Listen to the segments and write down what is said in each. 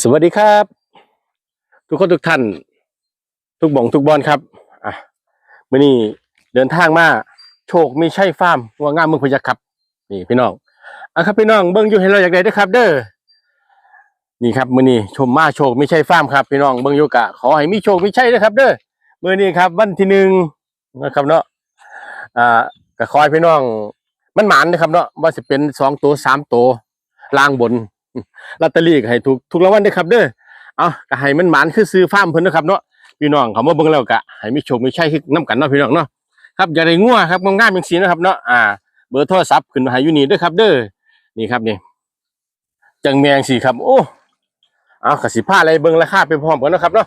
สวัสดีครับ ทุกคนทุกท่าน ทุกบ่องทุกบอลครับอะมื่อนี้เดินทางมาโชคมีใช่ฟาร์มวัวงามเมืองพยัคฆ์ครับ นี่พี่น้องอะครับพี่น้องเบิ้งอยู่ให้เราอยากได้ด้อครับ เด้อนี่ครับมื่อนี้ชมมาโชคมีใช่ฟาร์มครับพี่น้องเบิ้งอยู่กะขอให้มีโชคมีใช่ด้อครับ เด้อมื่อนี้ครับ วันที่หนึ่งนะครับเนาะอ่า ก็ขอให้พี่น้อง มันหมานนะครับเนาะว่าจะเป็นสองตัวสามตัวล่างบนลอตเตอรี่ก็ให้ถูกถูกรางวัลเด้อครับ เด้อเอาก็ให้มันหมานคือซื้อฟามเพิ่นนะครับเนาะพี่น้องเขามาเบิ่งแล้วก็ให้มีโชคมีชัยคือนํกันเนาะพี่น้องเนาะครับอย่าได้งัวครับง่ามๆจังซี่นะครับเนาะอ่า เบอร์โทรศัพท์ขึ้นมาให้ยูนี่ด้อครับ เด้อนี่ครับนี่จังแมงสิครับโอ้เอากระสิพาอะไรเบิ่งราคาไปพร้อมกันนะครับเนาะ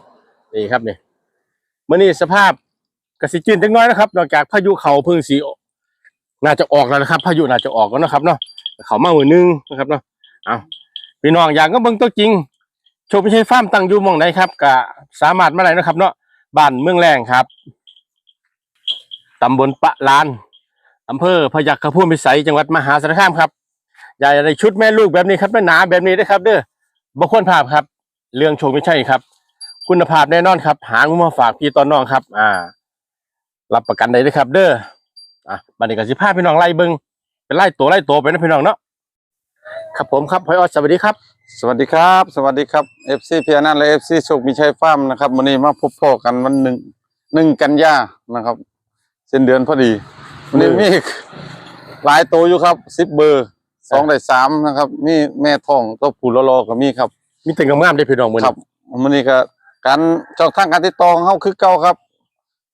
นี่ครับนี่มื้อนี้สภาพกระสิจืนจังน้อยนะครับนอกจากพายุเขาพิ่งสิ น่าจะออกแล้วนะครับ พายุน่าจะออกแล้วนะครับเนาะเขามามื้อนึงนะครับเนาะเอาพี่น้องอยากก็เบิ่งตัวจริงโชคพิชัยฟาร์มตั้งอยู่มองไหนครับก็สามารถมาได้นะครับ เนาะบ้านเมืองแรงครับตำบลปะลานอำเภอพยัคฆภูมิพิสัยจังหวัดมหาสารคามครับอยากได้ชุดแม่ลูกแบบนี้ครับแม่หนาแบบนี้นะครับ เด้อบางคนภาพครับ เรื่องโชคไม่ใช่ครับ คุณภาพแน่นอนครับ หางมาฝากพี่ตอนน้องครับ อ่า รับประกันได้เลยครับ เด้อ อะบัดนี้ก็สิพาพี่น้องไล่เบิ่งเป็นไล่ตัวไล่ตัวไปนะพี่น้องเนาะครับผมครับพอยอดสวัสดีครับ สวัสดีครับ สวัสดีครับ FC เพียนันและ FC โชคมีชัยฟาร์มนะครับวันนี้มาพบพ่อกันวันหนึ่งหนึ่งกันยานะครับเส้นเดือนพอดีวันนี้มีหลายตัวอยู่ครับสิบเบอร์สองได้สามนะครับมีแม่ทองตัวผู้รอๆก็มีครับ มีแต่งามๆได้อพี่น้องมื้อครันี้บวันนี้ก็การช่องทางการติดต่อของเฮาคือเก่าครับ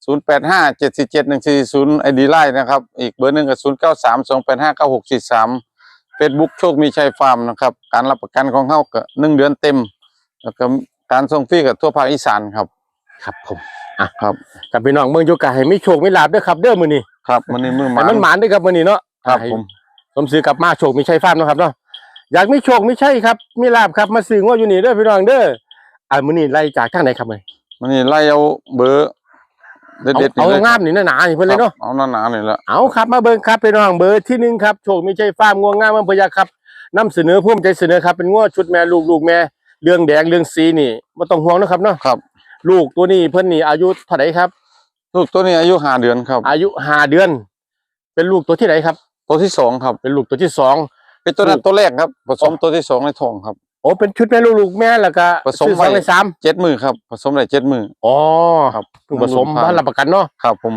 0 8 5 7 4 7 1 4 0 ID ไลน์นะครับ อีกเบอร์หนึ่งก็0 9 3 2 8 5 9 6 4 3 Facebook โชคมีชัยฟาร์มนะครับ การรับประกันของเฮาก็หนึ่งเดือนเต็ม แล้วก็การส่งฟรีกับทั่วภาคอีสานครับ ครับผมครับกับพี่น้องเมืองโยกะให้มีโชคมีลาบด้วยครับ เด้อมื้อนี้ครับวันนี้มือหให้มามันหมานด้วยครับมื้อนี้เนาะครับให้ผมสมซื้อกลับมาโชคมีชัยฟาร์มเนาะครับเนาะอยากมีโชคมีชัยครับมีลาบครับมาซื้องัวอยู่นี่เด้อพี่น้องเด้ออ่ามื้อนี้ไล่จากทางไหนครับมื้อนี้วันนี้ไล่เอาเบอร์ เด็ดๆเอานี่เอาเลยงามนี่หนาๆนี่เพิ่นเลยเนาะครับเอาหนาๆนี่แหละเอาครับมาเบิ่งครับพี่น้องเบอร์ที่หนึ่งครับโชคมีชัยฟาร์มงัวงามอำเภอยาครับนำเสนอภูมิใจเสนอครับเป็นงัวชุดแม่ลูกลูกแม่เรื่องแดงเรื่องสีนี่บ่ต้องห่วงนะครับเนาะครับ ลูกตัวนี้เพิ่นนี่อายุเท่าไหร่ครับ ลูกตัวนี้อายุห้าเดือนครับ อายุห้าเดือน เป็นลูกตัวที่ไหนครับ ตัวที่สองครับ เป็นลูกตัวที่สอง เป็นตัวนั้นลูก ตัวแรกครับ ผสมตัวที่สองในท้องครับ โอ้เป็นชุดแม่ลูกลูกแม่แล้วก็ผสมซื้อสองไว้ ในสามเจ็ดมือครับ ผสมได้เจ็ดมืออ๋อครับเพิ่งผสมน้ำนมบ้านรับประกันเนาะครับผม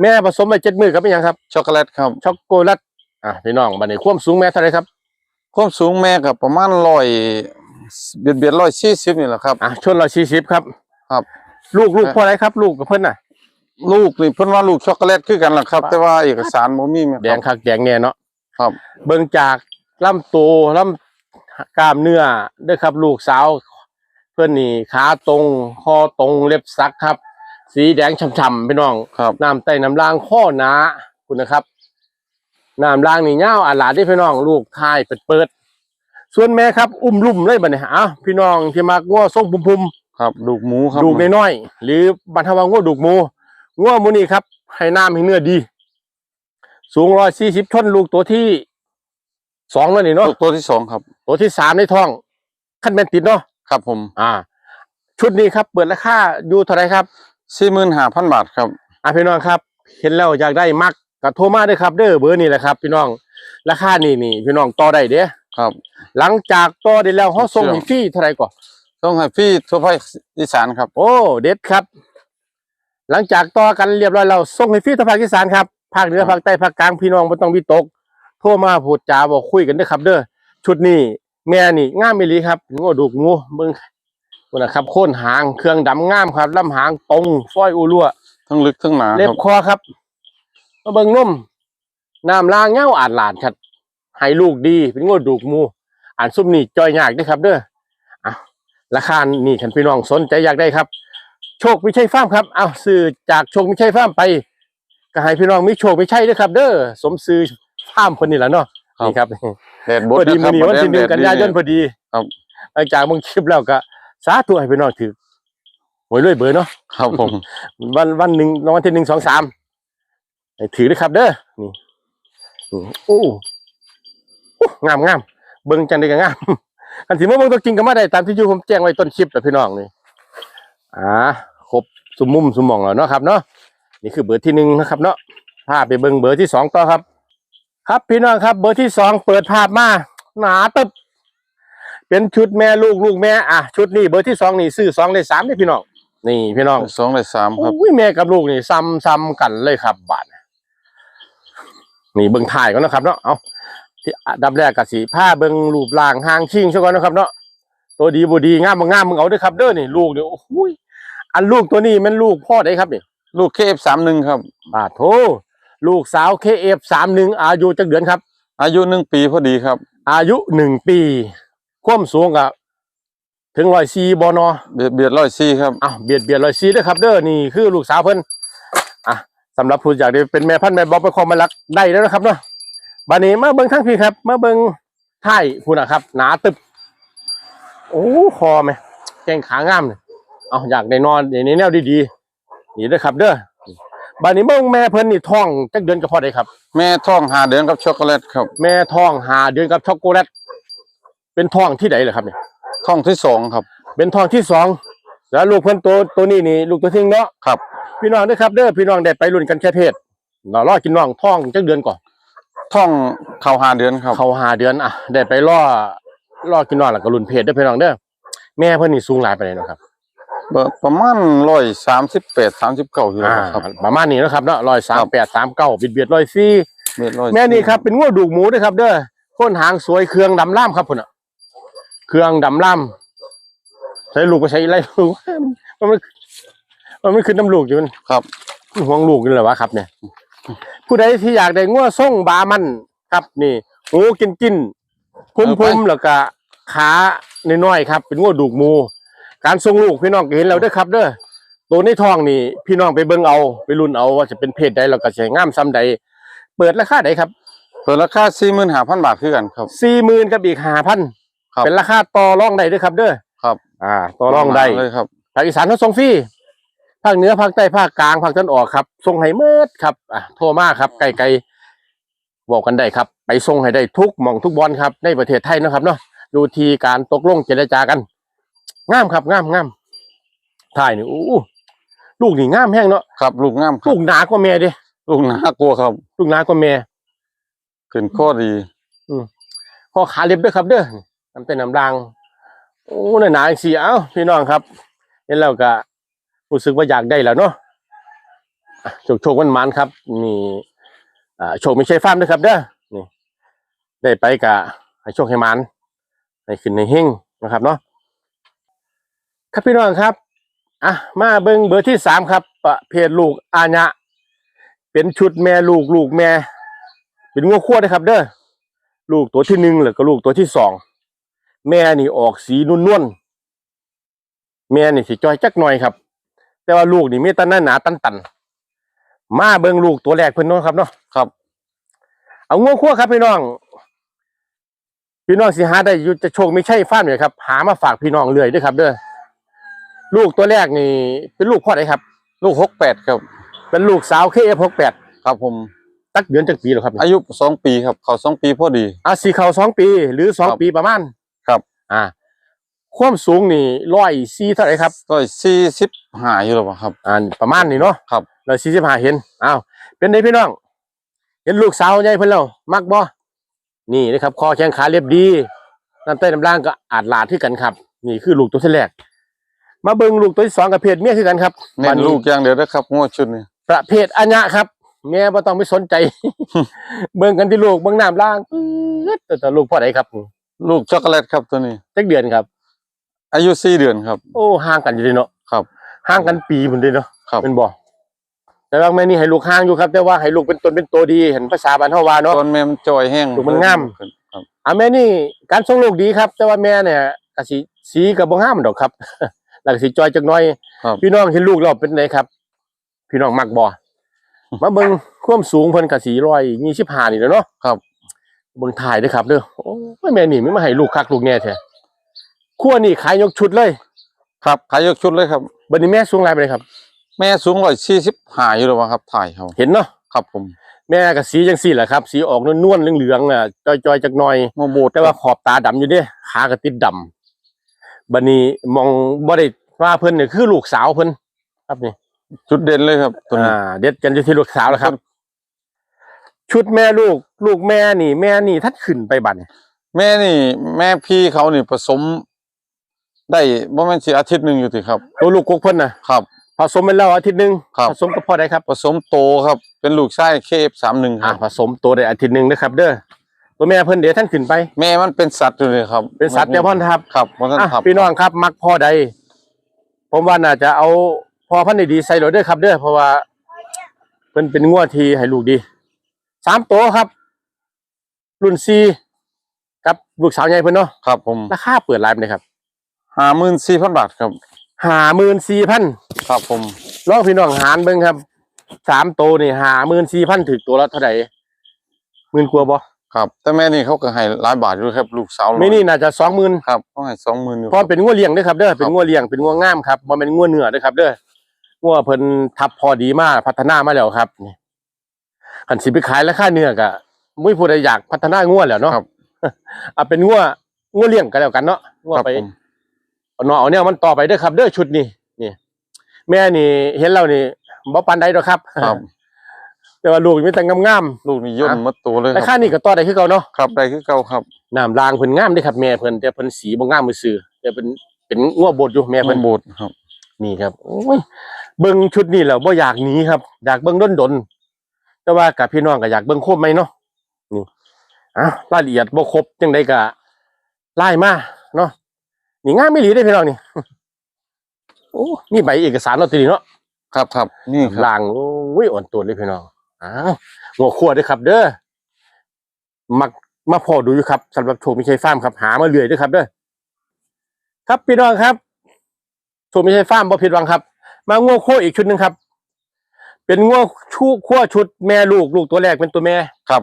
แม่ผสมไปเจ็ดมือครับเป็นหยังครับ ช็อกโกแลตครับช็อกโกแลตอะพี่น้องบัดนี้ความสูงแม่เท่าไหรครับความสูงแม่กับประมาณร้อยเบียดเบียดร้อยสี่สิบนี่แหละครับ อะชนร้อยสี่สิบครับครับ ลูกลูกพ่ออะไรครับ ลูกกับเพิ่นน่ะ ลูกนี่เพิ่นว่าลูกช็อกโกแลตคือกันล่ะครับ แต่ว่าเอกสารบ่มีแม่แดงคักแดงแน่เนาะครับ เบิ่งจากลำตัวลำ กล้ามเนื้อเด้วยครับลูกสาว เพื่อนนี่ขาตรงคอตรงเล็บสักครับ สีแดงช่ำๆพี่น้องครับน้ำใต้น้ำล่างข้อหนาคุณนะครับน้ำล่างนี่เงาวอาหลาดได้พี่น้องลูกทายเปิดเปิดๆส่วนแม่ครับ อุ้มลุ่มเลยบัดนี้อ้าวพี่น้องที่มักง้อส่งพุ่มครับลูกหมูครับๆดูกน้อยๆหรือบรรทวังง้อดูกหมูง้อหมูนี่ครับให้น้ำให้เนื้อดี สูงร้อยสี่สิบชนลูกตัวที่สองแล้วนี่เนาะลูกตัวที่สองครับ ตัวที่สามในท้องขั้นแม่นติดเนาะครับผม อ่า ชุดนี้ครับเปิดราคาอยู่เท่าไหรครับสี่หมื่นห้าพันบาทครับอะพี่น้องครับ เห็นแล้วอยากได้มักก็โทรมาเด้อครับ เด้อเบอร์นี่แหละครับ พี่น้องราคานี่นี่พี่น้องต่อได้เด้อครับ หลังจากต่อได้แล้วเขาส่งเชื่อให้ฟรีเท่าไหร่ก่อนต้องให้ฟรีทั่วภาคอีสานครับ โอ้เด็ดครับ หลังจากต่อกันเรียบร้อยเราส่งให้ฟรีทางภาคอีสานครับภาคเหนือภาคใต้ภาคกลางพี่น้องไม่ต้องวิตกโทรมาพูดจาบอกคุยกันเด้อครับ เด้อ ชุดนี้แม่นี่งามมิลีครับงูดูกงูเบิ่งนั่นนะครับโค่นหางเครื่องดำงามครับลำหางตรงฟ้อยอูรั่วทั้งลึกทั้งหนาเล็คบรับคอครับมาเบิ่งนุ่มน้ำลางเงาอ่านหลานครับให้ลูกดีเป็นงูดูกหมูอ่านซุ่มนี่จอยยากเด้อครับเด้ออะราคานี่คันพี่น้องสนใจอยากได้ครับ โชคไม่ใช่ฟาร์มครับเอาซื้อจากโชคไม่ใช่ฟาร์มไปก็ให้พี่น้องมีโชคไม่ใช่เด้อครับ เด้อสมซื้อฟาร์มคนนี้แหละเนาะ นี่ครับแดดบดพอดีนะคมื้รัอบนี้วันที่หนึ่งกันยายนพอดีครับหลังจากมึงคลิปแล้วก็สาธุให้พี่น้องถือหวยรวยเบอร์เนาะครับผม วันวันหนึ่งรางวัลที่หนึ่งสองสามให้ถือด้วยครับ เด้อนี่อืมโอ้โอ้งามงามเบิ่งจังได้ก็งามอันที่มาเบิ่งตัวจริงก็มาได้ตามที่อยู่ผมแจ้งไว้ต้นคลิปแล้วพี่น้องนี่อ่าครบสุมมุมสุมหมองแล้วเนาะครับเนาะนี่คือเบอร์ที่หนึ่งนะครับ เนาะพาไปเบิ่งเบอร์ที่สองต่อครับ ครับพี่น้องครับ เบอร์ที่สองเปิดภาพมาหนาตึบเป็นชุดแม่ลูกลูกแม่อะชุดนี้เบอร์ที่สองนี่ซื้อสองได้สามนี่พี่น้องนี่พี่น้องสองในสามครับอุ้ยแม่กับลูกนี่ซ้ำซ้ำกันเลยครับบาดนี่เบิ่งถ่ายก่อนนะครับเนาะเอาที่อันดับแรกกสีผ้าเบิ่งรูปร่างหางชิงซะก่อนนะครับเนาะตัวดีบ่ดีงามบ่งามมึงเอาเด้อครับเด้อนี่ลูกนี่โอ้ยอันลูกตัวนี้มันลูกพ่อได้ครับนี่ลูกเคฟสามหนึ่งครับบาดโถ ลูกสาว KF31 อายุจักเดือนครับ อายุหนึ่งปีพอดีครับ อายุหนึ่งปี ความสูงกับถึงร้อยสี่บอนอเบียดเบียดร้อยซี่ครับอ้าวเบียดเบียดร้อยสี่ด้วยครับ เด้อนี่คือลูกสาวเพิ่นอะสำหรับผู้อยากได้เป็นแม่พันธุ์แม่บ๊อบไปคอมมารักได้แล้วนะครับเนาะบัดนี้มาเบิ่งทั้งพี่ครับมาเบิ่งท้ายพุ่นนะครับ หนาตึบโอ้คอไหมแกงขางามเลยเอาอยากได้นอนอย่างนี้แนวดีๆนี่เด้อครับเด้อ บัดนี้เบิ่งแม่เพิ่นนี่ท้องจักเดือนก็พอได้ครับ แม่ท้องหาเดือนกับช็อกโกแลตครับ แม่ท้องหาเดือนกับช็อกโกแลต เป็นท้องที่ไหนเหรอครับเนี่ยท้องที่สองครับ เป็นท้องที่สองแล้วลูกเพิ่นตัวตัวนี้นี่ลูกตัวที่หนึ่งเนาะครับ พี่น้องเด้อครับเด้อพี่น้องได้ไปรุ่นกันแค่เพศเรารอกินน้องท้องจักเดือนก่อนท้องเข่าหาเดือนครับ เขาหาเดือนอะได้ไปล่อล่อกินน้องแล้วก็รุ่นเพศเด้อพี่น้องเด้อแม่เพิ่นนี่สูงหลายไปเลยเนาะครับเบอร์ ประมาณร้อยสามสิบแปดสามสิบเก้าอยู่อ่าแล้วครับ ประมาณนี้เนาะครับเนาะร้อยสามแปดสามเก้าบิดเบียดร้อยสี่เมตรร้อยแม่นี่ครับเป็นงัวดูกหมูด้วยครับ เด้อโคนหางสวยเครื่องดำล่ามครับพุ่นอะเครื่องดำล่ามใช้ลูกก็ใช้ไรลูกมันมันมันไม่ขึ้นน้ำลูกอยู่มันครับมันห่วงลูกนี่แหละวะครับ เนี่ย ผู้ใดที่อยากได้งัวส่งบามันครับ นี่หูกินกินพุ่มพุ่มแล้วก็ขาน้อยๆครับ เป็นงัวดูกหมู การส่งลูกพี่น้องก็เห็นแล้วเด้อครับเด้อตัวในท้องนี่พี่น้องไปเบิ่งเอาไปรุ่นเอาว่าจะเป็นเพศใดแล้วก็จะงามซ้ำใดเปิดราคาใดครับเปิดราคาสี่หมื่นห้าพันบาทคือกันครับสี่หมื่นกับอีกห้าพันครับเป็นราคาต่อรองได้ด้วยครับ เด้อครับ อ่า ต่อรองได้เลยครับภาคอีสานเขาส่งฟรีภาคเหนือภาคใต้ภาคกลางภาคตะวันออกครับส่งให้เมื่อครับอะโทรมาครับไกลๆบอกกันได้ครับ ไปส่งให้ได้ทุกหม่องทุกบอลครับ ในประเทศไทยนะครับเนาะดูทีการตกลงเจรจากัน งามครับงามงามถ่ายนี่อู้ลูกนี่งามแห้งเนาะครับ ลูกงามครัลูบกหนากว่าแม่เดิลูกน่ากลัวครับ ลูกหนากว่าแม่ขึ้นข้อดีข้อขาเล็บด้วยครับ เด้อน้ำเต้นน้ำรางโอ้หนาๆสีเอ้าพี่น้องครับเห็นแล้วก็รู้สึกว่าอยากได้แล้วเนาะอะโชคโชคมันมันๆครับนี่อ่าโชคไม่ใช่ฟาร์มด้วยครับ เด้อนี่ ได้ไปกะให้โชคให้มันให้ขึ้นในเฮงนะครับเนาะ ครับพี่น้องครับอะมาเบิ้งเบอร์ที่สามครับประเภทลูกอาญะเป็นชุดแม่ลูกลูกแม่ เป็นงัวขั้วนะครับ เด้อลูกตัวที่หนึ่งแล้วก็ลูกตัวที่สองแม่นี่ออกสีนุ่นนวลแม่นี่สิจอยจักหน่อยครับ แต่ว่าลูกนี่มีตันหน้าหนาตันตันมาเบิ่งลูกตัวแรกเพิ่นเนาะครับเนาะครับ เอางัวคั่วครับพี่น้องพี่น้องสิหาได้ยู่จะโชคไม่ใช่ฟ้าร์มเลยครับ หามาฝากพี่น้องเรื่อยด้วยครับ เด้อ ลูกตัวแรกนี่เป็นลูกพ่อไหนครับ ลูกหกแปดครับ เป็นลูกสาวเคเอฟหกแปดครับผมตักเดือนจักปีแล้วครับเนี่ยอายุสองปีครับ เขาสองปีพอดีอะสี่เขาสองปีหรือสองครับปีประมาณครับอ่าความสูงนี่ร้อยสี่เท่าไหร่ครับร้อยสี่สิบห้าอยู่หรอเปล่าครับอ่าประมาณนี้เนาะครับร้อยสี่สิบห้าเห็นอ้าวเป็นไงพี่น้อง เห็นลูกสาวใหญ่เพิ่นแล้วมักบ่นี่นะครับคอแข้งขาเรียบดีน้ำใต้น้ำล่างก็อาจหลาดที่กันครับ นี่คือลูกตัวที่แรก มาเบิ่งลูกตัวที่สองกับเพศเมียคือกันครับเน้นลูกอย่างเดียวนะครับงวดชุดนี้ประเภทอัญญะครับแม่บ่ต้องไปสนใจ เบิ่งกันที่ลูกเบิ่งน้ำล่างปื๊ดแต่แต่ลูกพ่อไหนครับ ลูกช็อกโกแลตครับตัวนี้จักเดือนครับ อายุสี่เดือนครับ โอ้ห่างกันอยู่ดีเนาะครับห่างกันปีพุ่นเด้เนาะครับเป็นบ่แต่ว่าแม่นี่ให้ลูกห่างอยู่ครับ แต่ว่าให้ลูกเป็นตนเป็นตัวดีเห็นภาษาบ้านเฮาว่าเนาะต้นแม่มันจอยแห้งลูกมันงามครับอะแม่นี่การส่งลูกดีครับ แต่ว่าแม่เนี่ยก็สิสีก็บ่งามดอกครับ แล้วก็สิจอยจักหน่อย ครับ พี่น้องเห็นลูกแล้วเป็นไงครับ พี่น้องมักบ่มาเบิ่งความสูงเพิ่นก็สิ125นี่แหล้วเนาะครับ เบิ่งถ่ายเด้อครับเด้อโอ้ยแม่นี่ไม่มาให้ลูกคักลูกแน่แท้ขั้วนี่ขายยกชุดเลยครับขายยกชุดเลยครับ บัดนี้แม่สูงหลายไปเลยครับ แม่สูงร้อยสี่สิบห้าอยู่หรอเปล่าครับ ถ่ายเขาเห็นเนาะครับผมแม่ก็สีจังสี่แหละครับ สีออกนวลๆเหลืองๆอะจอยๆจักหน่อยโมโบดแต่ว่าขอบตาดำอยู่เด้ขาก็ติดดำบัดนี้มองบ่ได้ ว่าเพิ่นนี่คือลูกสาวเพิ่นครับนี่จุดเด่นเลยครับตัวนี้อ่าเด็ดกันอยู่ที่ลูกสาวแล้วครับ ชุดแม่ลูก ลูกแม่นี่ แม่นี่ทัดขึ้นไปบัดนี้แม่นี่ แม่พี่เขานี่ผสม ได้บ่แม่นสิอาทิตย์หนึ่งอยู่สิครับ ตัวลูกกกเพิ่นน่ะครับ ผสมไปแล้วอาทิตย์หนึงครับ ผสมกับพ่อได้ครับผสมโตครับ เป็นลูกชายเคฟสามหนึ่งคอ่ารับ ผสมตัวได้อาทิตย์หนึงนะครับ เด้อตัวแม่เพิ่นเดี๋ยวท่านขึ้นไป แม่มันเป็นสัตว์อยู่เลยครับเป็นสัตว์แต่พ่อนทับครับพ่อท่านอะทับพี่น้องครับ มักพ่อใด ผมว่าน่าจะเอาพ่อพันธุ์ดีๆใส่รถเด้อครับเด้อเพราะว่าเพิ่นเป็นงัวที่ให้ลูกดีสามตัวครับ รุ่นซีกับลูกสาวใหญ่เพิ่นเนาะครับผมราคาเปิดไลน์ไปเลยครับห้าหมื่นสี่พันบาทครับห้าหมื่นสี่พันครับผมลองพี่น้องหารเบิ่งครับสามตัวนี่ห้าหมื่นสี่พันถึกตัวละเท่าไหร่หมื่นกว่าบ่ ครับ แต่แม่นี่เขาก็ให้หลายบาทอยู่ครับ ลูกสาวไม่นี่น่าจะสองหมื่นครับเขาให้สองหมื่นอยู่เพราะเป็นงัวเลี้ยงเด้อครับเด้อเป็นงัวเลี้ยงเป็นงัวงามครับบ่แม่นงัวเนื้อเด้อครับ เด้องัวเพิ่นทับพอดีมากพัฒนามาแล้วครับนี่คันสิไปขายราคาเนื้อก็มุ้ยผู้ใดอยากพัฒนางัวแล้วเนาะครับเอาเป็นงัวงัวเลี้ยงก็แล้วกันเนาะงัวครับไปผมเอาเนาะเอาเนี่ยมันต่อไปเด้อครับ เด้อชุดนี้นี่ แม่นี่เห็นแล้วนี่บ่ปานใดดอกครับครับ แต่ว่าลูกมีแต่งามลูกนี่ย่นอะหมัดตัวเลยๆครารับคานี่ก็ต่อได้คือเก่าเนาะครับได้คือเก่าครับน้ำรางเพิ่นงามเด้อครับแม่เพิ่นแต่เพิ่นสีบ่งามมือซื่อแต่เป็นเป็นงัวบดอยู่แม่มัเพิ่นนโบดครับ นี่ครับโอ้ยเบิ่งชุดนี้แล้วบ่อยากหนีครับ อยากเบิ่งดนดนๆแต่ว่ากับพี่น้องก็อยากเบิ่งครบไหมเนาะนี่อะรายละเอียดบ่ครบจังไดก็ไล่มาเนาะนี่งามไม่หลีได้อพี่น้องนี่ โอ้มีใบเอกสารเนาะตีนี้เนาะครับครับนี่ครับล่างโอ้ยอ่อนตัวเลยพี่น้อง อ้าวหัวขวดด้วยครับ เด้อมักมาพอดูอยู่ครับสำหรับโชคมิชัยฟาร์มครับหามาเรื่อยด้วยครับเด้อครับพี่น้องครับโชคมิชัยฟาร์มบ่ผิดหวังครับ มางัวโคอีกชุดหนึ่งครับ เป็นงัวชูขั้วชุดแม่ลูกลูกตัวแรกเป็นตัวแม่ครับ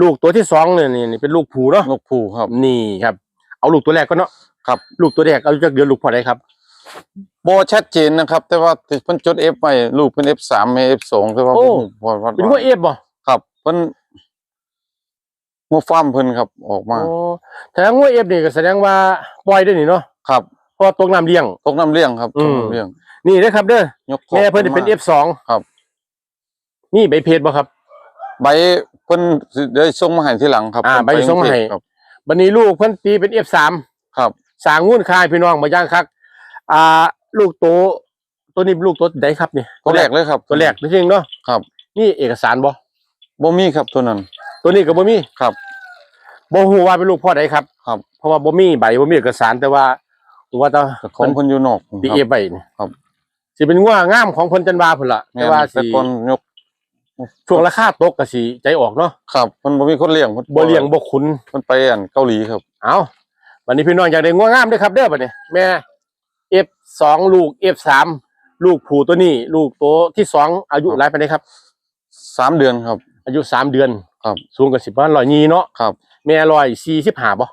ลูกตัวที่สองเนี่ยนี่นี่เป็นลูกผูเนาะนกผูครับ นี่ครับ เอาลูกตัวแรกก็เนาะครับ ลูกตัวแรกเอาจากเดือนลูกพอได้ครับ โบชัดเจนนะครับ แต่ว่าเพิ่นจด F ไว้ลูกเป็น F3 แม่ F2 แต่ว่าโอ้ ผมพอวัดเป็นงัวเอฟบ่ครับเพิ่นงัวฟาร์มเพิ่นครับออกมา โอ้แต่งัวเอฟนี่ก็แสดงว่าปล่อยได้นี่เนาะครับ เพอตกน้ำเลี้ยง ตกน้ำเลี้ยงครับอืตกม น้ำเลี้ยงนี่นะครับเด้อยกคอกแม่เพิ่นจะเป็นมา F2 ครับ นี่ใบเพจบ่ครับ ใบเพิ่นสิได้ส่งมาให้ทีหลังครับอ่าเพิ่นใบส่งมาให้ ครับ บัดนี้ลูกเพิ่นตีเป็น F3 ครับ สร้างงูนคายพี่น้องบ่ย่างคัก อ่า ลูกโตตัวนี้ลูกตัวใดครับนี่ตัวแรกเลยครับ ตัวแรกจริงๆเนาะครับ นี่เอกสารบ่บ่มีครับตัวนั้น ตัวนี้ก็บ่มีครับบ่ฮู้ว่าเป็นลูกพ่อใดครับครับ เพราะว่าบ่มีใบบ่มีเอกสารแต่ว่าว่าแตแต่ของเพิ่นอยู่นอกตีคเอรับใบนี่ครับสิเป็นง่วงามของเพิ่นจันวาพุ่นล่ะแม่แต่นว่าแต่สิก่อนยกช่วงราคาตกก็สิใจออกเนาะครับเพิ่นบ่มีคนเลี้ยงพิ่นบ่เลี้ยงบ่ขุนเพิ่นไปอันเกาหลีครับ เอาวันนี้พี่น้องอยากได้ง่วงามเด้วยครับเด้อบัดนี้แม่ F2 ลูก F3 ลูกผูตัวนี้ ลูกตัวที่สองอายุครับหลายปานใดครับ สามเดือนครับ อายุสามเดือนครับ สูงกว่าสิบประมาณร้อยยี่เนาะครับแม่ร้อยสี่สิบห้าบ่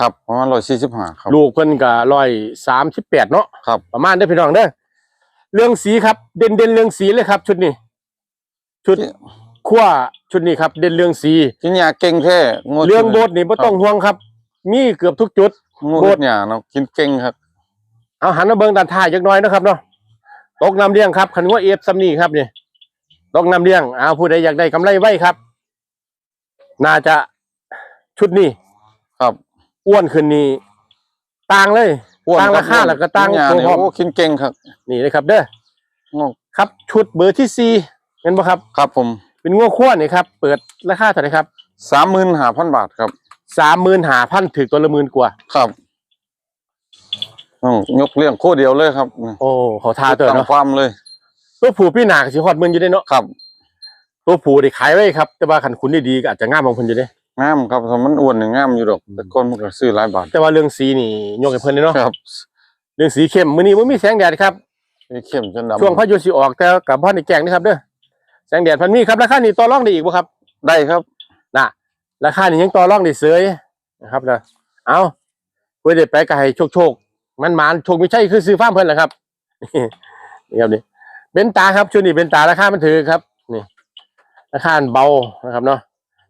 ครับประมาณ145ครับ ลูกเพิ่นก็ร้อยสามสิบแปดเนาะครับประมาณเด้อพี่น้องเด้อเรื่องสีครับ เด่นเด่นเรื่องสีเลยครับ ชุดนี้ ชุดขั้วชุดนี้ครับ เด่นเรื่องสีกินยาเก่งแท้งวดเรื่องโบสถ์นี่บ่ต้องห่วงครับ มีเกือบทุกจุดงวดโบสถ์หยาเนาะกินเก่งครับ เอาหันมาเบิ่งด้านท้ายจักหน่อยนะครับเนาะตกน้ำเลี้ยงครับคันว่าเอฟซัมนี่ครับนี่ตกน้ำเลี้ยงเอาผู้ใดอยากได้กำไรไว้ครับ น่าจะชุดนี้ครับอ้วนขึ้นนี่ต่างเลยอ้วนต่างราคาบแล้วก็ต่างกินยาตัวเนี่ยพร้อมโอ้กินเก่งครับ นี่เลยครับเด้องอกครับชุดเบอร์ที่สี่เห็นบ่ครับ ครับผม เป็นงัวขั้วนี่ครับ เปิดราคาเท่าไหร่ครับ35,000บาทครับสามหมื่นหาพันถึงตัวละหมื่นกว่า ครับ อืมยกเลี้ยงโคเดียวเลยครับโอ้ขอทาเตอตามเนาะความเลย ตัวผูพี่หนาก็สิฮอดหมื่นอยู่ได้เนาะครับ ตัวผูได้ขายไว้ครับ แต่ว่าคันคุณดีๆก็อาจจะงามของเพิ่นอยู่เด้งามครับสมันอ้วนนี่งามอยู่ดอกแต่ก้นมันก็ซื้อหลายบาทแต่ว่าเรื่องสีนี่ยกให้เพิ่นเลยเนาะครับ เรื่องสีเข้มมื้อนี้บ่มีแสงแดดครับนี่เข้มจนดำช่วงพายุสิออกแต่กับบ่ได้แจ้งนะครับเด้อแสงแดดเพันมีครับราคานี้ต่อรองได้อีกบ่ครับ ได้ครับน่ะราคานี้ยังต่อรองได้เสยนะครับนะเอาเพื่อได้ไปก็ให้โชคๆ มันหมานโชคมีชัยคือซื้อฟาร์มเพิ่นแหละครับนี่ครับนี่เป็นตาครับช่วงนี้เป็นตาราคามันถือครับนี่ราคาเบานะครับเนาะ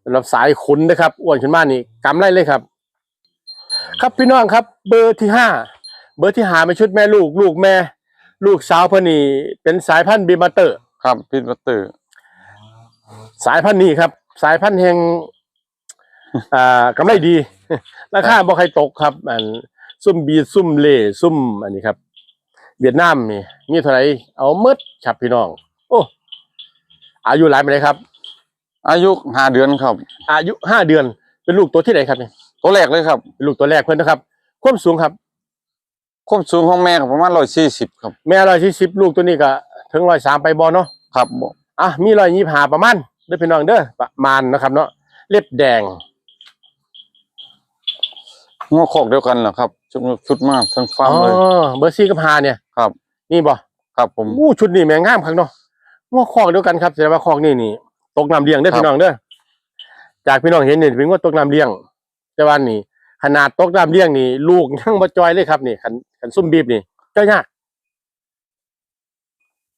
สำหรับสายขุนนะครับอ้วนขึ้นมานี่กำไรเลยครับ ครับพี่น้องครับ เบอร์ที่ห้าเบอร์ที่หาเป็นชุดแม่ลูก ลูกแม่ ลูกสาวเพนนีเป็นสายพันธุ์บีมาเตอร์ ครับพิทบัตเตอร์สายพันธุ์นี้ครับ สายพันธุ์แห่ง อ่ากำไรดี ราคาบ่ใครตกครับอัน ซุ่มบีซุ่มเล่ซุ่มอันนี้ครับ เวียดนามนี่มีเท่าไหร่เอาหมดครับพี่น้อง โอ้อายุหลายไปเลยครับ อายุห้าเดือนครับ อายุห้าเดือน เป็นลูกตัวที่ไหนครับเนี่ยตัวแรกเลยครับเป็นลูกตัวแรกเพื่อนนะครับ ความสูงครับ ความสูงของแม่ก็ประมาณร้อยสี่สิบครับ แม่ร้อยสี่สิบลูกตัวนี้ก็ถึงร้อยสามไปบอเนาะครับบ่อะมีร้อยยี่หาประมาณเด้อพี่น้องเด้อประมาณนะครับ เนาะเล็บแดง งอคอกเดียวกันเหรอครับ ชุดชุดมากทั้งฟาอ๋ร์อมเลยเบอร์ซี่กับหาเนี่ยครับ นี่บ่ครับผมอู้ชุดนี้แม่งงามครั้งเนาะว่าคอกเดียวกันครับแสดงว่าคอกนี่นี่ตกน้ำเลี้ยงเด้อครับพี่น้องเด้อจากพี่น้องเห็นนี่เป็นว่าตกน้ำเลี้ยงแต่ว่านี่ ขนาดตกน้ำเลี้ยงนี่ ลูกยังบ่จอยเลยครับนี่ขันขันซุ่มบีบนี่เจ้ายาก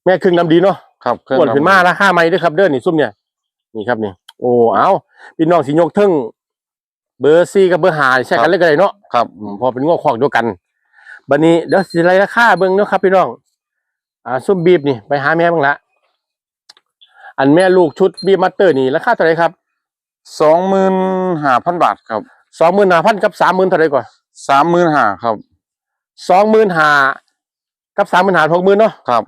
แม่ครึ่งน้ำดีเนาะครับเครื่องอ้วนขึ้นมาราคาไม่ด้วยครับ เด้อนี่ซุ่มเนี่ยนี่ครับนี่โอ้เอาพี่น้องสิยกเทึ่ง เบอร์ซี่กับเบอร์หาใช่กันเลยก็ได้เนาะครับอืมพอเป็นงอกขอกเดียวกันบัดนี้เดี๋ยวสิไล่ราคาเบิ่งเนาะครับพี่น้อง อ่าซุ่มบีบนี่ไปหาแม่บ้างละอันแม่ลูกชุดบีบมัตเตอร์นี่ราคาเท่าไหร่ครับสองหมื่นห้าพันบาทครับสองหมื่นห้าพันกับสามหมื่นเท่าไหร่ก่อนสามหมื่นห้าครับสองหมื่นห้ากับสามหมื่นห้าหกหมื่นเนาะครับ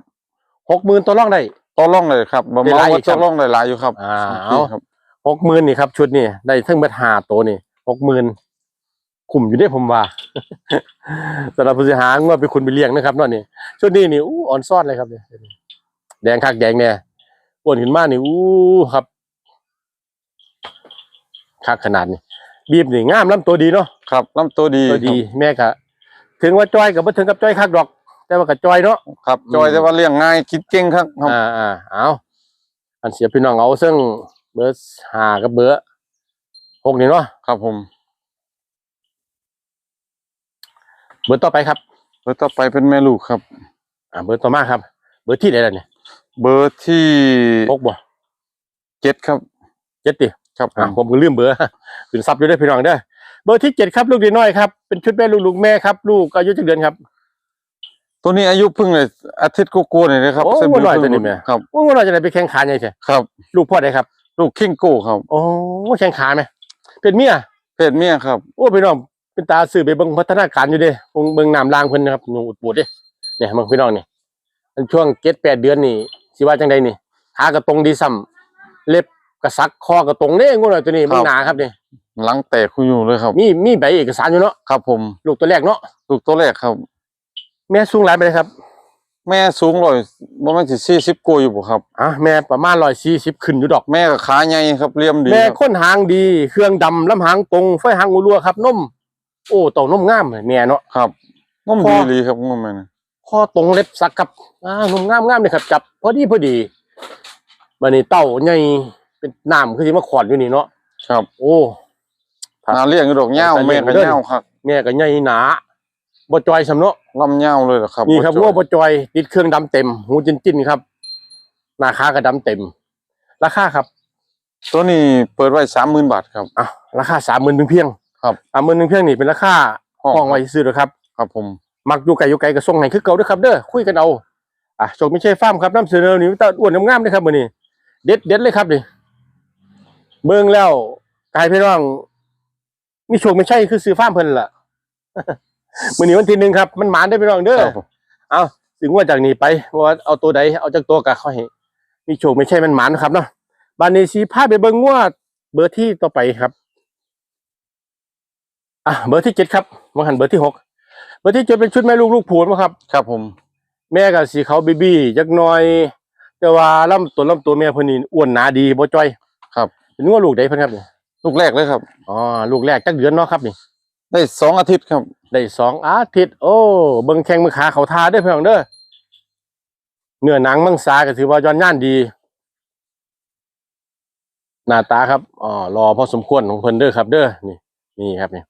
หกหมื่นตัวร่องได้ต่อร่องเลยครับบ่ได้เมาหลายอีว่ากครัต่บอร่องได้หลายอยู่ครับอ่าโอเคเอาครับหกหมื่นนี่ครับชุดนี่ได้ทั้งเบิดห้าตัวนี่ หกหมื่นคุ้มอยู่ได้ผมว่าสำหรับผู้เสียหางว่าไปคุณไปเลี้ยงนะครับเนั่นนี่ชุดนี้นี่อู้อ่อนซ่อนเลยครับเนี่ยแดงคักแดงเนี่ยอ้วนขึ้นมานี่อู้ครับคักขนาดนี้บีบนี่งามลำตัวดีเนาะครับลำตัวดีตัวดี แม่กะถึงว่าจ้อยกับบ่ถึงกับจ้อยคักดอก แต่ว่ากับจ้อยเนาะครับจอยอืมแต่ว่าเลี้ยงง่ายคิดเก่งครับครับอ่าอ่าเอาอันเสียพี่น้องเอาซึ่งเบอร์ห้ากับเบอร์ หกนี่เนาะครับผมเบอร์ต่อไปครับ เบอร์ต่อไปเป็นแม่ลูกครับ อ่าเบอร์ต่อมาครับ เบอร์ที่ไหนล่ะเนี่ยเบอร์ที่หกบ่เจ็ดครับเจ็ดติครับผอ่ามผมก็ลืมเบอร์ขึ้นซับอยู่ได้อพี่น้องเด้อเบอร์ที่เจ็ดครับลูกดีน้อยครับเป็นชุดแม่ลูกลูกแม่ครับ ลูกอายุจักเดือนครับ ตัวนี้อายุเพิ่งเลยอาทิตย์กว่าๆนี่นะครับโอ้เส้นว่าหน่อยตัวนี้แม่ครับว่าเราจะได้ไปแข่งขันยังไงครับ ลูกพ่อได้ครับ ลูกคิงโก้ครับโอ้แข่งขันไหม เป็นเมียเพศเมียครับ โอ้พี่น้องเป็นตาสื่อไปเบิ่งพัฒนาการอยู่เด้เบิ่งเบิ่งน้ำลางเพิ่นนะครับหนูอุดปูดเด้เนี่ยมึงพี่น้องนี่อันช่วงเจ็ดแปดเดือนนี่สิว่าจังใดนี่ขากระตรงดีซ้ำเล็บกระซักคอกระตรงเด้งูหน่อยตัวนี้ครับมึงหนาครับนี่หลังแตกคุยอยู่เลยครับ มีมีใบเอกสารอยู่เนาะครับ ผมลูกตัวแรกเนาะลูกตัวแรกครับ แม่สูงหลายไปเลยครับ แม่สูงร้อยประมาณสี่สิบกว่าอยู่บ่ครับ อะแม่ประมาณร้อยสี่สิบขึ้นอยู่ดอก แม่ก็ขาใหญ่ครับเลี่ยมดีแม่ครับค้นหางดี เครื่องดำลำหางตรงไฟหางอุรัวครับนมโอ้เต่านมงามเลยแม่เนาะครับงมพอดีเลยครับงมแม่นะข้อตรงเล็บสักครับอ่านมงามงามเลยครับจับพอดีพอดีบันนี้เต่าใหญ่เป็นน้ำคือที่มาขอดอยู่นี่เนาะครับ โอ้ครับนาเลี้ยงอยู่ดอกเหย้าแต่เลี้แม่ยงก็เด้อเหย้าครับแม่ก็ใหญ่หนาบ่จอยสำเนาะ ลำเหย้าเลยเหรอครับนี่ครับจ้งัวบ่จอยติดเครื่องดำเต็ม หูจิ้นจิ้นๆครับหน้าขาก็ดำเต็ม ราคาครับ ตัวนี้เปิดไว้สามหมื่นบาทครับอะราคาสามหมื่นเพียงครับสามหมื่นเพียงนี่เป็นราคาห้องไว้ซื้อเลยครับ ครับผมมักอยู่ไกลอยู่ไกลก็ส่งให้คือเก่าเด้อครับเด้อคุยกันเอาอะโชคไม่ใช่ฟาร์มครับน้ำเสนอนี่ตาอ้วนงามๆเลยครับมื้อนี้เด็ดเด็ดเลยครับนี่เบิ่งแล้วกลายพี่น้องมีโชคไม่ใช่คือซื้อฟาร์มเพิ่นล่ะ มื้อนี้วันที่หนึ่งครับ มันหมานได้อพี่น้องเด้อครับผม เอาถึงว่าจากนี้ไปว่าเอาตัวใดเอาจากตัวกะเขาให้มีโชคไม่ใช่มันหมานนะครับเนาะบานนี้สีพาไปเบิ่งว่าเบอร์ที่ต่อไปครับอะเบอร์ที่เจ็ดครับมาหันเบอร์ที่หกเบอร์ที่เจ็ดเป็นชุดแม่ลูกลูกผูนมาครับ ครับผม แม่กับสีเขาวบีบี้จักหน่อย แต่ว่าลำตัวลำตัวแม่เพิ่นนี่อ้วนหนาดีบ่จ้อยครับ เป็นว่าลูกใดเพิ่นครับนี่ลูกแรกเลยครับอ๋อลูกแรกจักเดือนเนาะครับนี่ ได้สองอาทิตย์ครับ ได้สองอาทิตย์ โอ้เบิ่งแข้งมือขาเขาทาเด้อพี่น้องเด้อเนื้อหนังมังสาก็ถือว่าย้อนย่านดี หน้าตาครับอ๋อรอพอสมควรของเพิ่นเด้อครับ เด้อนี่ นี่ครับนี่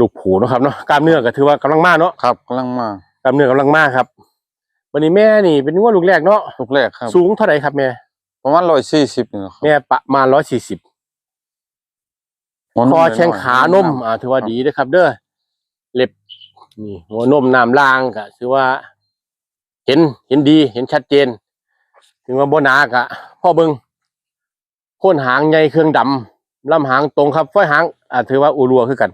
ลูกผูเนาะครับเนาะกล้ามเนื้อก็ถือว่ากำลังมาเนาะครับกำลังมากล้ามเนื้อกำลังมาครับวันนี้แม่นี่เป็นงวดลูกแรกเนาะลูกแรกครับ สูงเท่าไหร่ครับแม่ประมาณร้อยสี่สิบนี่ครับแม่ประมาณร้อยสี่สิบหัว คนุ่อมแข้งขานมอ่าถือว่าดีนะครับ เด้อเล็บนี่หัวนมน้ำล่างก็ถือว่า เห็นเห็นดีเห็นชัดเจน ถึงว่าโบนากะพ่อเบิงโคนหางใหญ่เครื่องดำลำหางตรงครับฝ้อยหางอ่าถือว่าอูรัวคือกัน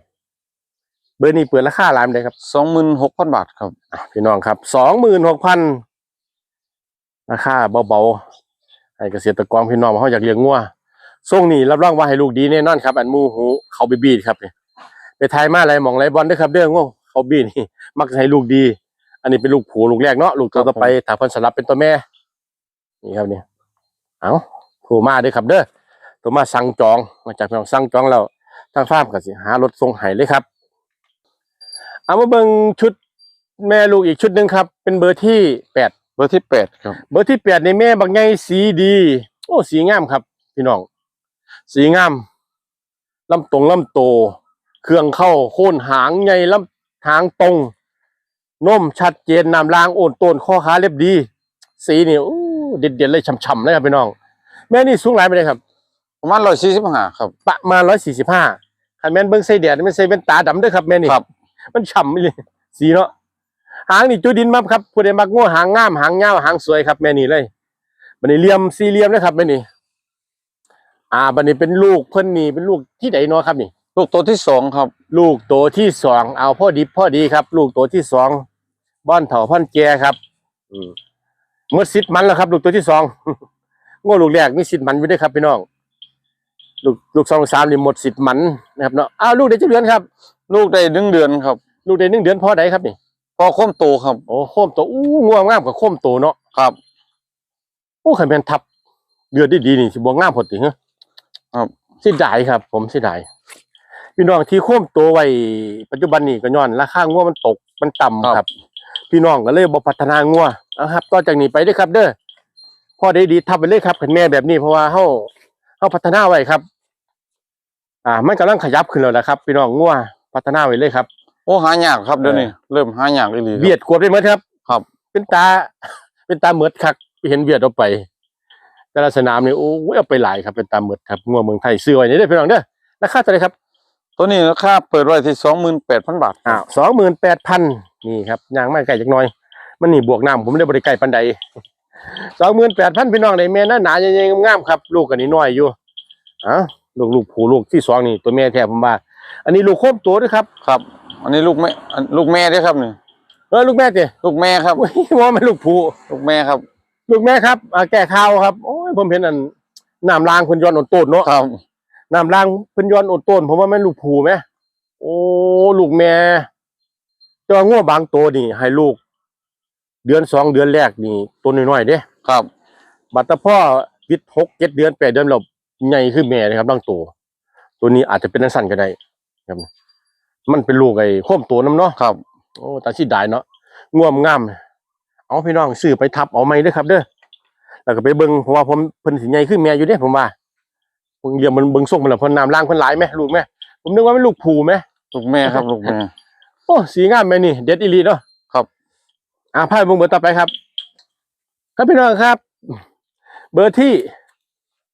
เบอร์นี้เปิดราคาหลายปานใดครับสองหมื่นหกพันบาทครับอะพี่น้องครับสองหมื่นหกพันราคาเบาๆให้เกษตรกรพี่น้องเขาอยากเลี้ยงงัว ส่งนี่รับรองว่าให้ลูกดีแน่นอนครับ อันหมูหูเขาไปบีดครับนี่ไปทายมาอะไรหมองไรบอลด้วยครับเด้องัวเขาบีดนี่มักจะให้ลูกดี อันนี้เป็นลูกผูลูกแรกเนาะลูกตัวต่อไปถ้าเพิ่นสลับเป็นตัวแม่ นี่ครับนี่เอาโทรมาเด้อครับเด้อโทรมาสั่งจองมาจากพี่น้องสั่งจองแล้วทางฟาร์มก็สิหารถส่งให้เลยครับ เอามาเบิ่งชุดแม่ลูกอีกชุดหนึ่งครับ เป็นเบอร์ที่แปดเบอร์ที่แปดครับ เบอร์ที่แปดในแม่บักใหญ่สีดี โอ้สีงามครับ พี่น้อง สีงามลำตรงลำโต เครื่องเข้าโค่นหางใหญ่ลำหางตรงนมชัดเจนน้ำลางโอนโตนข้อขาเล็บดี สีนี่อู้เด็ดๆเลยช่ำๆเลยครับพี่น้อง แม่นี่สูงหลายไปเลยครับประมาณร้อยสี่สิบห้าครับประมาณร้อยสี่สิบห้าคันแม่นเบิ้งใส่แดดมันใส่เป็นตาดำเด้วยครับแม่นี่ครับ มันฉ่ำไปเลยสีเนาะหางนี่จุดินมาครับผู้ใดมักงัวหางงามหางยาวหางสวยครับแม่นี่เลยบันนี้เหลี่ยมสี่เหลี่ยมนะครับแม่นี่ อ่าบันนี้เป็นลูกเพิ่นนี่เป็นลูกที่ไหนเนาะครับนี่ ลูกตัวที่สองครับ ลูกโตที่สองเอาพ่อดิบพ่อดีครับ ลูกโตที่สองบ้อนเถาพันแจครับ อืมเมื่อสิทธิ์มันแล้วครับ ลูกตัวที่สองงัวลูกแรกมีสิทธิ์มันอยู่ด้วยครับพี่น้องลูกลูกสองสามนี่หมดสิทธิ์มันนะครับเนาะอ้าวลูกได้เจ็ดเดือนครับ ลูกได้หนึ่งเดือนครับ ลูกได้หนึ่งเดือนพ่อใดครับนี่พอค้มโตครับโอ้โคมโตอู้งัวงามกับโคมโตเนาะครับโอ้ขันแม่นทับเดือดดีๆนี่สิบ่งามพอติเหรอครับเสิดายครับ ผมเสิดายพี่น้องที่โคมโตไว้ปัจจุบันนี้ก็ย้อนราคางัวมันตกมันต่ำครับ พี่น้องก็เลยบ่พัฒนางัวนะครับต่อจากนี้ไปเด้อครับเด้อพ่อได้ดีทับไปเลยครับขันแม่แบบนี้เพราะว่าเฮาเฮาพัฒนาไว้ครับ อ่า มันกำลังขยับขึ้นแล้วนะครับ พี่น้องงัวพัฒนาไว้เลยครับ โอ้หายากครับเดี๋ยวนี้เริ่มหายากอีหลีครับ เบียดกวดไปหมดครับครับ เป็นตา เป็นตาเหมือดคักเห็นเบียดเอาไป แต่ละสนามนี่โอ้ยเอาไปหลายครับเป็นตาเหมือดครับงัวเมืองไทยซื้อไว้นี่ได้อพี่น้องเด้อราคาเท่าไหร่ครับตัวนี้ราคาเปิดไว้ที่สองหมื่นแปดพันบาทอ้าวสองหมื่นแปดพันนี่ครับยางไม่ไก่จักหน่อย มันนี่บวกน้ำผมไม่ได้บริไก่ปันใดสองหมื่นแปดพันพี่น้องในแม่หน้าหนาใหญ่ๆงามๆครับ ลูกกันนี่น้อยอยู่อะลูกลูกผูลูกที่สองนี่ตัวแม่แท้ผมว่า อันนี้ลูกโคมตัวด้วยครับครับ อันนี้ลูกแม่อันลูกแม่ด้วยครับนี่เออลูกแม่เจ้ลูกแม่ครับโอ้ยว่ามันลูกผูลูกแม่ครับ ลูกแม่ครับอ่าแก้ข่าวครับโอ้ยผมเห็นอันน้ำล้างเพิ่นย้อนอดต้นเนาะครับน้ำล้างเพิ่นย้อนอดต้นผมว่าแม่นลูกผูไหมโอ้ลูกแม่แต่ว่างัวบางตัวนี่ ให้ลูก เดือนสองเดือนแรกนี่ตัวน้อยๆเด้ครับ บัดแตะพ่อวิทหกเจ็ดเดือนแปดเดือนแล้วใหญ่ขึ้นแม่นะครับบางตัว ตัวนี้อาจจะเป็นอันสั้นก็ได้ครับ มันเป็นลูกไอ้โค้มตัวน้ำเนาะครับ โอ้ตาสิได้เนาะง่วมงาม เอาพี่น้องซื้อไปทับเอาไหมเด้อครับ เด้อแล้วก็ไปเบิ่งเพราะว่าผมเพิ่นสิใหญ่ขึ้นแม่อยู่เด้ผมว่าเพิ่งเรียงมันเบิ่งส่งมันแล้วเพิ่นน้ำล้างเพิ่นหลายไหมลูกแม่ผมนึกว่าเป็นลูกผูไหมลูกแม่ครับลูกแม่โอ้สีงามแม่นี่ เด็ดอีหลีเนาะครับอ่าพาไปเบิ่งเบอร์ต่อไปครับ ครับพี่น้องครับ เบอร์ที่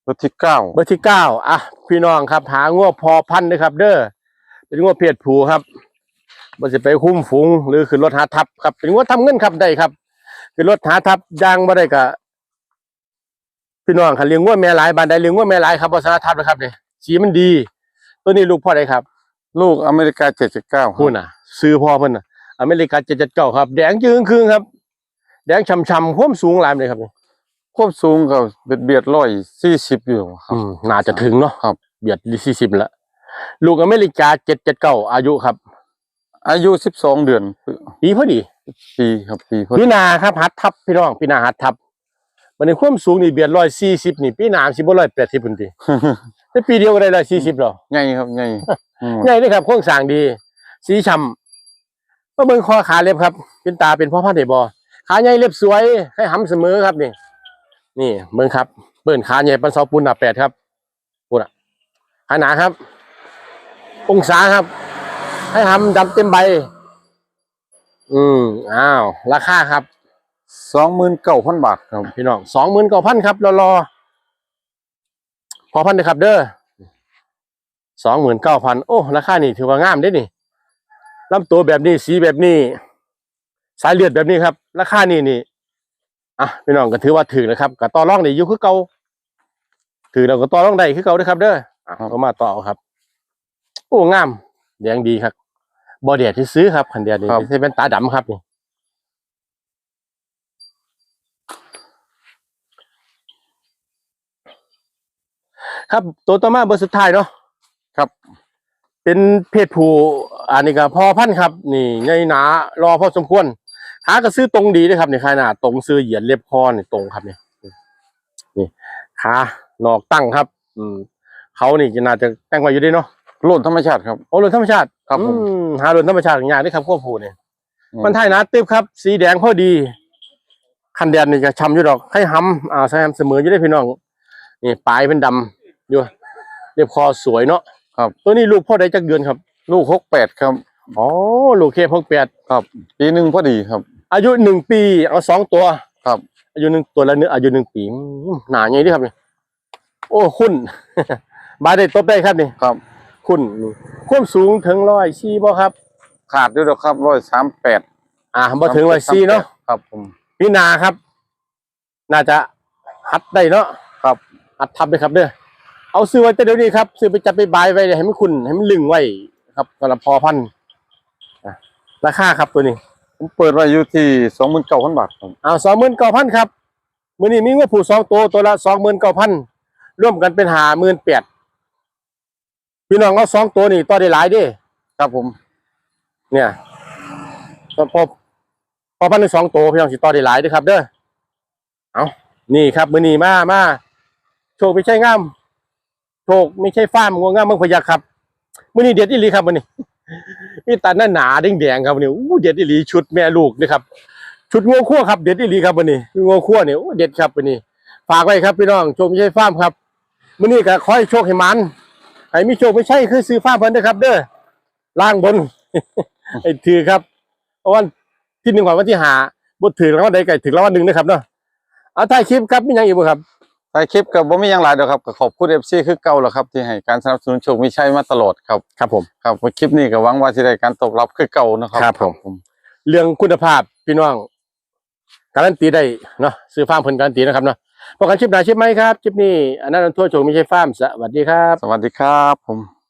เบอร์ที่เก้าเบอร์ที่เก้าอะพี่น้องครับ หางัวพอพันธุ์นะครับ เด้อเป็นงัวเพศผูครับมันจะไปคุ้มฝูงหรือขึ้นรถหาทับครับ เป็นงัวทำเงินครับได้ครับ ขึ้นรถหาทับยางมาได้กะพี่น้องค่ะเลี้ยงงัวแม่หลายบานใดเลี้ยงงัวแม่หลายครับบสารทับนะครับเนี่ยสีมันดี ตัวนี้ลูกพ่อใดครับ ลูกอเมริกาเจ็ดสิบเก้าพูดน่ะ ซื้อพ่อเพิ่นน่ะ อเมริกาเจ็ดเจ็ดเก้าครับ แดงจึงครึ่งครับ แดงช่ำๆความสูงหลายเลยครับนี่ควบสูงกับเบียดเบียดร้อยสี่สิบอยู่ครัอืบมน่าจะถึงเนาะครับ เบียดสี่สิบแล้วลูกอเมริกาเจ็ดเจ็ดเก้าอายุครับ อายุสิบสองเดือนปีพอดี ปีครับปีพอปีหนาครับหัดทับพี่น้องปีหนาหัดทับมันในความสูงนี่เบียดร้อยสี่สิบนี่ปีหนาสิบ่ร้อยแปดสิบพุ่นทีแต่ปีเดียวก็ได้ร้อยสี่สิบหรอไงครับไงอืมใหญ่เลยครับโครงสร้างดี สีฉ่ำมาเบิ่งคอขาเล็บครับ เป็นตาเป็นพ่อพันธุ์ได้บ่ขาใหญ่เล็บสวยให้หำเสมอครับนี่ นี่เบิ่งครับเบิ่นขาใหญ่ปันเสาปูนหนาแปดครับปูนอะขาหนาครับ องศาครับ ให้หำดำเต็มใบ อืมอ้าว ราคาครับสองหมื่นเก้าพันบาทครับพี่น้องสองหมื่นกว่าพันครับรอรอพอพันนะครับ เด้อสองหมื่นเก้าพันโอ้ราคานี่ถือว่างามเด้นี่ลำตัวแบบนี้สีแบบนี้ สายเลือดแบบนี้ครับ ราคานี่นี่อะพี่น้องก็ถือว่าถือนะครับกับต่อรองนี่อยู่คือเก่าถือเราก็ต่อรองได้คือเก่าเด้อครับ เด้ออะก็มาต่อเอาครับ โอ้งามแดงดีครับ บอเดียที่ซื้อครับคันเดียนี่ครับไม่ใช่เป็นตาดำครับนี่ครับตัวต่อมาเบอร์สุดท้ายเนาะครับ เป็นเพศผู้อันนี้ก็พอพันธุ์ครับ นี่ใหญ่หนารอพอสมควรขากระซื้อตรงดีเลยครับนี่ขายหนาตรงซื้อเหยียดเรียบคอนี่ตรงครับนี่นี่ขาหนอกตั้งครับ อืมเขานี่จะน่าจะแต่งไว้อยู่ด้วยเนาะ โล่นธรรมชาติครับ โอ้หลุนธรรมชาติครับผม อืหาหลุนธรรมชาติอย่างยากด้วยครับควบผู้เนี่ยอืม มันไทยหนะตึบครับ สีแดงพอดี คันแดนนี่จะช้ำอยู่ดอกให้ห้ำอ่าใช้ห้ำเสมออยู่ได้อพี่น้องนี่ปลายเป็นดำอยู่เรียบคอสวยเนาะครับ ตัวนี้ลูกพ่อได้จักเดือนครับลูกหกแปดครับ อ๋อลูกเคพกแปดครับ ปีหนึ่งพอดีครับ อายุหนึ่งปี เอาสองตัวครับ อายุหนึ่งตัวละเนื้ออายุหนึ่งปีอืมหนาไงดิครับนี่โอ้คุณ บาได้ตบได้ครับนี่ ครับ คุณนี่ความสูงถึงร้อยสี่บ่ครับ ขาดด้วยหรอกครับร้อยสามแปดอ่าบ่ถึงร้อยสี่เนาะครับผมพี่นาครับ น่าจะหัดได้เนาะครับหัดทำเลยครับเด้อเอาซื้อไว้แต่เดี๋ยวนี้ครับซื้อไปจับไปบายไว้เลยให้มันคุณให้มันลึงไว้ครับสำหรับพอพันธุ์อะราคาครับตัวนี้ผมเปิดไว้อยู่ที่สองหมื่นเก้าพันบาทครับเอาสองหมื่นเก้าพันครับมือนี้มีงบผูสองตัวตัวละสองหมื่นเก้าพันร่วมกันเป็นหาหมื่นแปด พี่น้องเอาสองตัวนี่ต่อได้หลายเด้ครับผม เนี่ยพอพอพอพันธุ์สองตัวพี่น้องสิต่อได้หลายเด้อครับ เด้อเอานี่ครับมือนี้มามาโชคไม่ใช่งามโชคไม่ใช่ฟ้าร์มงัวงามเมืองพะยัคฆ์ครับมือนี้เด็ดอีหลีครับมือนี้มีตาหน้าหนาแดงๆครับมือนี้อู้เด็ดอีหลีชุดแม่ลูกนี่ครับ ชุดงัวคั่วครับเด็ดอีหลีครับมือนี้งัวคั่วเนี่ยโอ้เด็ดครับมือนี้ฝากไว้ครับพี่น้องโชคไม่ใช่ฟ้าร์มครับมือนี้ก็ขอให้โชคให้มัน ให้มีโชคไม่ใช่คือซื้อฟ้าร์มเพิ่นนะครับ เด้อล่างบนไอ้ถือครับเพราะวันที่หนึ่งของวันที่หาบดถือแล้ววันใดไก่ถือแล้ววันหนึ่งนะครับเนาะเอาถ่ายคลิปครับมีอย่างอีกบ่ครับถ่ายคลิปกับผมมีอย่างไรเดียวครับก็ขอบคุณเอฟซีคือเก่าแล้วครับที่ให้การสนับสนุนโชคมีชัยมาตลอดครับครับผมครับคลิปนี้ก็หวังว่าจะได้การตอบรับคือเก่านะครับครับผมเรื่องคุณภาพพี่น้องการันตีได้เนาะซื้อฟาร์มเพิ่นการันตีนะครับเนาะ พบกันชิปหนาชิปไหมครับชิปนี้อันนั้นทั่วชงไม่ใช่ฟ้าร์มสวัสดีครับ สวัสดีครับผม